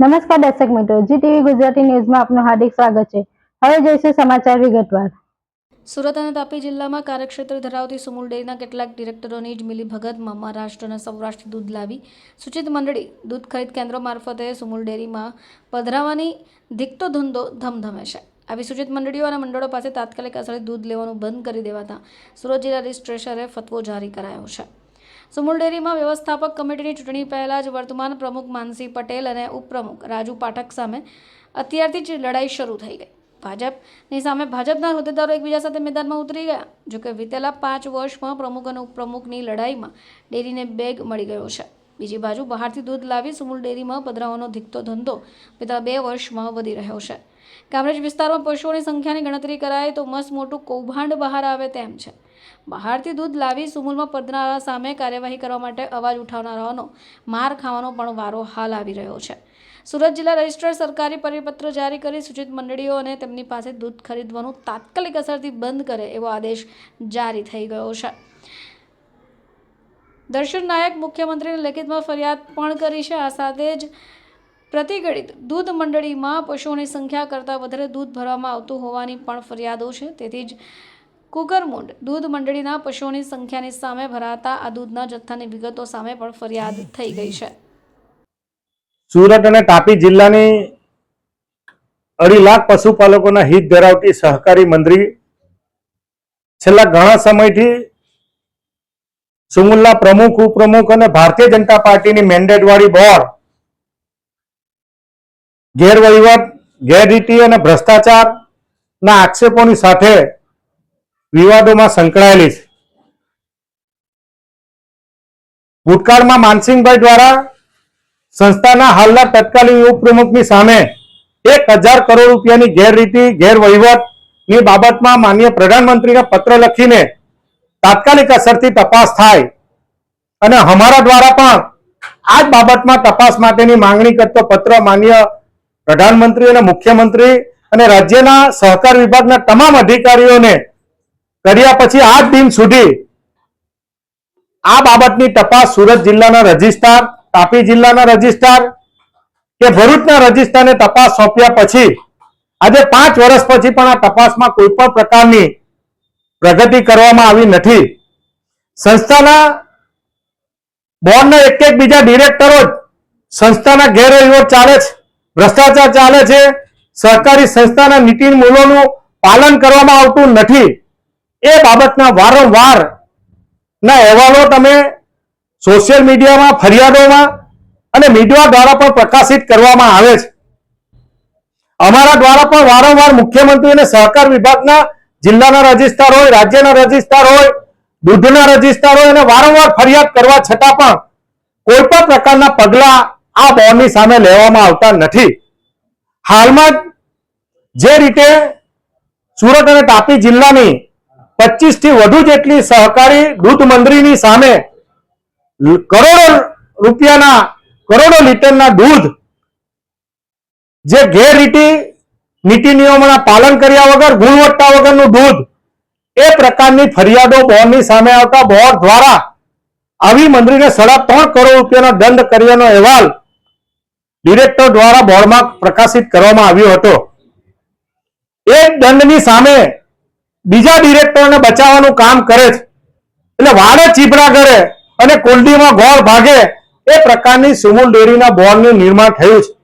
નમસ્કાર દર્શક મિત્રો જી ટીવી ગુજરાતી ન્યૂઝમાં આપનું હાર્દિક સ્વાગત છે. હવે જોઈશું સમાચાર વિગતવાર. સુરત અને તાપી જિલ્લામાં કાર્યક્ષેત્ર ધરાવતી સુમુલ ડેરીના કેટલાક ડિરેક્ટરોની જ મિલીભગતમાં મહારાષ્ટ્રના સૌરાષ્ટ્ર દૂધ લાવી સૂચિત મંડળી દૂધ ખરીદ કેન્દ્રો મારફતે સુમુલ ડેરીમાં પધરાવવાની ધીકતો ધંધો ધમધમે છે. આવી સૂચિત મંડળીઓ અને મંડળો પાસે તાત્કાલિક અસરે દૂધ લેવાનું બંધ કરી દેવાતા સુરત જિલ્લા રજિસ્ટ્રેશરે ફતવો જારી કરાયો છે. સુમુલ ડેરીમાં વ્યવસ્થાપક કમિટીની ચૂંટણી પહેલાં જ વર્તમાન પ્રમુખ માનસી પટેલ અને ઉપપ્રમુખ રાજુ પાઠક સામે અત્યારથી જ લડાઈ શરૂ થઈ ગઈ. ભાજપની સામે ભાજપના હોદ્દેદારો એકબીજા સાથે મેદાનમાં ઉતરી ગયા. જોકે વિતેલા પાંચ વર્ષમાં પ્રમુખ અને ઉપપ્રમુખની લડાઈમાં ડેરીને બેગ મળી ગયો છે. બીજી બાજુ બહારથી દૂધ લાવી સુમુલ ડેરીમાં પધરાવવાનો ધીકતો ધંધો વિતેલા બે વર્ષમાં વધી રહ્યો છે. કામરેજ વિસ્તારમાં પશુઓની સંખ્યાની ગણતરી કરાય તો મસ્ત મોટું કૌભાંડ બહાર આવે તેમ છે. બહારથી દૂધ લાવી સુમૂલમાં પદનારા સામે કાર્યવાહી કરવા માટે અવાજ ઉઠાવનારાઓનો માર ખાવાનો પણ વારો હાલ આવી રહ્યો છે. સુરત જિલ્લા રજિસ્ટ્રાર સરકારી પરિપત્ર જારી કરી સૂચિત મંડળીઓ અને તેમની પાસે દૂધ ખરીદવાનું તાત્કાલિક અસરથી બંધ કરે એવો આદેશ જારી થઈ ગયો છે. દર્શન નાયક મુખ્યમંત્રીને લેખિતમાં ફરિયાદ પણ કરી છે. આ સાથે જ પ્રતિગણિત દૂધ મંડળીમાં પશુઓની સંખ્યા કરતાં વધારે દૂધ ભરવામાં આવતું હોવાની પણ ફરિયાદો છે. તેથી જ કુકરમુંડ દૂધ મંડળીના પશુઓની સંખ્યાની સામે ભરાતા આ દૂધના જથ્થાની વિગતો સામે પણ ફરિયાદ થઈ ગઈ છે. સુરત અને તાપી જિલ્લાની અઢી લાખ પશુપાલકોના હિત ધરાવતી સહકારી મંડળી છેલ્લા ઘણા સમયથી સુમુલના પ્રમુખ, ઉપપ્રમુખ અને ભારતીય જનતા પાર્ટીની મેન્ડેટવાળી બોર્ડ ગેરવહીવટ, ગેરરીતિ અને ભ્રષ્ટાચારના આક્ષેપોની સાથે વિવાદોમાં સંકળાયેલી છે. ભૂતકાળમાં માનસિંહભાઈ દ્વારા સંસ્થાના હાલના તત્કાલીન ઉપપ્રમુખની સામે એક હજાર કરોડ રૂપિયાની ગેરરીતિ, ગેરવહીવટની બાબતમાં માન્ય પ્રધાનમંત્રીને પત્ર લખીને તાત્કાલિક અસરથી તપાસ થાય અને અમારા દ્વારા પણ આ જ બાબતમાં તપાસ માટેની માંગણી કરતો પત્ર માન્ય પ્રધાનમંત્રી અને મુખ્યમંત્રી અને રાજ્યના સહકાર વિભાગના તમામ અધિકારીઓને કર્યા પછી આ દિન સુધી આ બાબતની તપાસ સુરત જિલ્લાના રજિસ્ટ્રાર, તાપી જિલ્લાના રજિસ્ટ્રાર કે ભરૂચના રજિસ્ટ્રારને તપાસ સોંપ્યા પછી આજે પાંચ વર્ષ પછી પણ આ તપાસમાં કોઈ પણ પ્રકારની પ્રગતિ કરવામાં આવી નથી. સંસ્થાના બોર્ડના એક એક બીજા ડિરેક્ટરો જ સંસ્થાના ગેરવહીવટ ચાલે છે. ભ્રષ્ટાચાર ચાલે છે. સહકારી સંસ્થાના નીતિ મૂલોનું પાલન કરવામાં આવતું નથી. એ બાબતના વારંવાર ના અહેવાલો તમે સોશિયલ મીડિયામાં, ફરિયાદોમાં અને મીડિયા દ્વારા પણ પ્રકાશિત કરવામાં આવે છે. અમારા દ્વારા પણ વારંવાર મુખ્યમંત્રી અને સહકાર વિભાગના જિલ્લાના રજિસ્ટ્રાર હોય, રાજ્યના રજિસ્ટ્રાર હોય, દૂધના રજિસ્ટ્રાર હોય અને વારંવાર ફરિયાદ કરવા છતાં પણ કોઈ પણ પ્રકારના પગલા આ બોર્ડની સામે લેવામાં આવતા નથી. હાલમાં જે રીતે સુરત અને તાપી જિલ્લાની પચીસથી વધુ જેટલી સહકારી દૂધ મંડળીની સામે કરોડો રૂપિયાના, કરોડો લીટરના દૂધ જે ગેરરીતિ નીતિ નિયમોના પાલન કર્યા વગર, ગુણવત્તા વગરનું દૂધ એ પ્રકારની ફરિયાદો બોર્ડની સામે આવતા બોર્ડ દ્વારા આવી મંડળીને સાડા ત્રણ કરોડ રૂપિયાનો દંડ કર્યાનો અહેવાલ ડિરેક્ટર દ્વારા બોર્ડમાં પ્રકાશિત કરવામાં આવ્યો હતો. એ દંડની સામે બીજા ડિરેક્ટરને બચાવવાનું કામ કરે છે. એટલે વાડે ચીપડા કરે અને કોલડીમાં ગોળ ભાગે એ પ્રકારની સુમુલ ડેરીના બોર્ડનું નિર્માણ થયું છે.